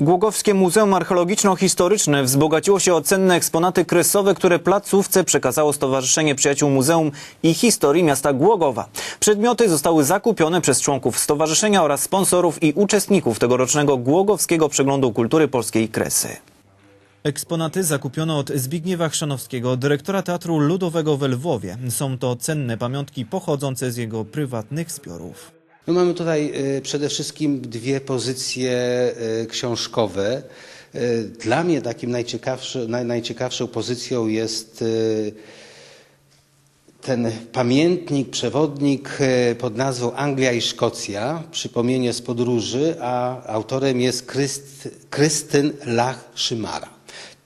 Głogowskie Muzeum Archeologiczno-Historyczne wzbogaciło się o cenne eksponaty kresowe, które placówce przekazało Stowarzyszenie Przyjaciół Muzeum i Historii Miasta Głogowa. Przedmioty zostały zakupione przez członków stowarzyszenia oraz sponsorów i uczestników tegorocznego Głogowskiego Przeglądu Kultury Polskiej Kresy. Eksponaty zakupiono od Zbigniewa Chrzanowskiego, dyrektora Teatru Ludowego w Lwowie. Są to cenne pamiątki pochodzące z jego prywatnych zbiorów. No mamy tutaj y, przede wszystkim dwie pozycje y, książkowe. Y, Dla mnie takim naj, najciekawszą pozycją jest ten pamiętnik, przewodnik pod nazwą Anglia i Szkocja, przypomnienie z podróży, a autorem jest Kryst, Krystyn Lach Szymara.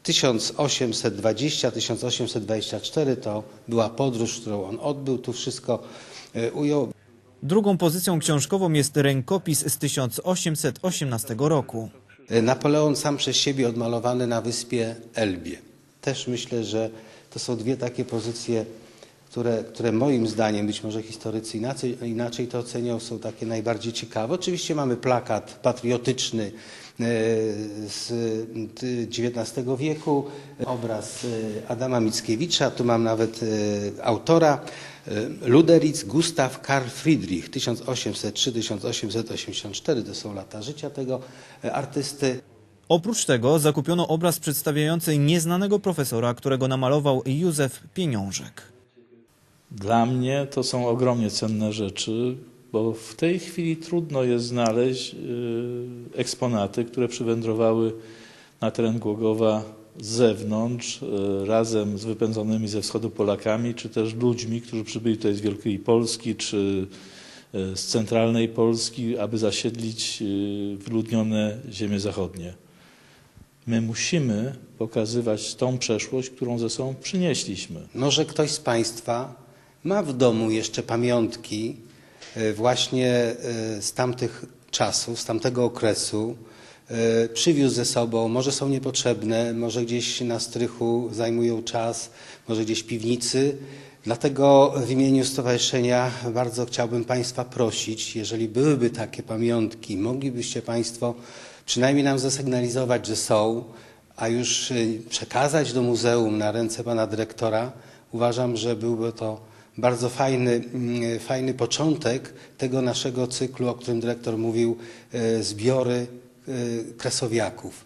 1820-1824 to była podróż, którą on odbył. Tu wszystko ujął. Drugą pozycją książkową jest rękopis z 1818 roku. Napoleon sam przez siebie odmalowany na wyspie Elbie. Też myślę, że to są dwie takie pozycje, które, które moim zdaniem, być może historycy inaczej, inaczej to ocenią, są takie najbardziej ciekawe. Oczywiście mamy plakat patriotyczny e, z XIX wieku, obraz e, Adama Mickiewicza, tu mam nawet e, autora, Luderitz Gustav Karl Friedrich, 1803-1884, to są lata życia tego artysty. Oprócz tego zakupiono obraz przedstawiający nieznanego profesora, którego namalował Józef Pieniążek. Dla mnie to są ogromnie cenne rzeczy, bo w tej chwili trudno jest znaleźć y, eksponaty, które przywędrowały na teren Głogowa z zewnątrz, y, razem z wypędzonymi ze wschodu Polakami, czy też ludźmi, którzy przybyli tutaj z Wielkiej Polski, czy y, z centralnej Polski, aby zasiedlić wyludnione ziemie zachodnie. My musimy pokazywać tą przeszłość, którą ze sobą przynieśliśmy. Może ktoś z Państwa ma w domu jeszcze pamiątki e, właśnie e, z tamtych czasów, z tamtego okresu. e, Przywiózł ze sobą, może są niepotrzebne, może gdzieś na strychu zajmują czas, może gdzieś piwnicy. Dlatego w imieniu stowarzyszenia bardzo chciałbym Państwa prosić, jeżeli byłyby takie pamiątki, moglibyście Państwo przynajmniej nam zasygnalizować, że są, a już przekazać do muzeum na ręce pana dyrektora, uważam, że byłby to bardzo fajny, mm, fajny początek tego naszego cyklu, o którym dyrektor mówił, y, zbiory y, kresowiaków.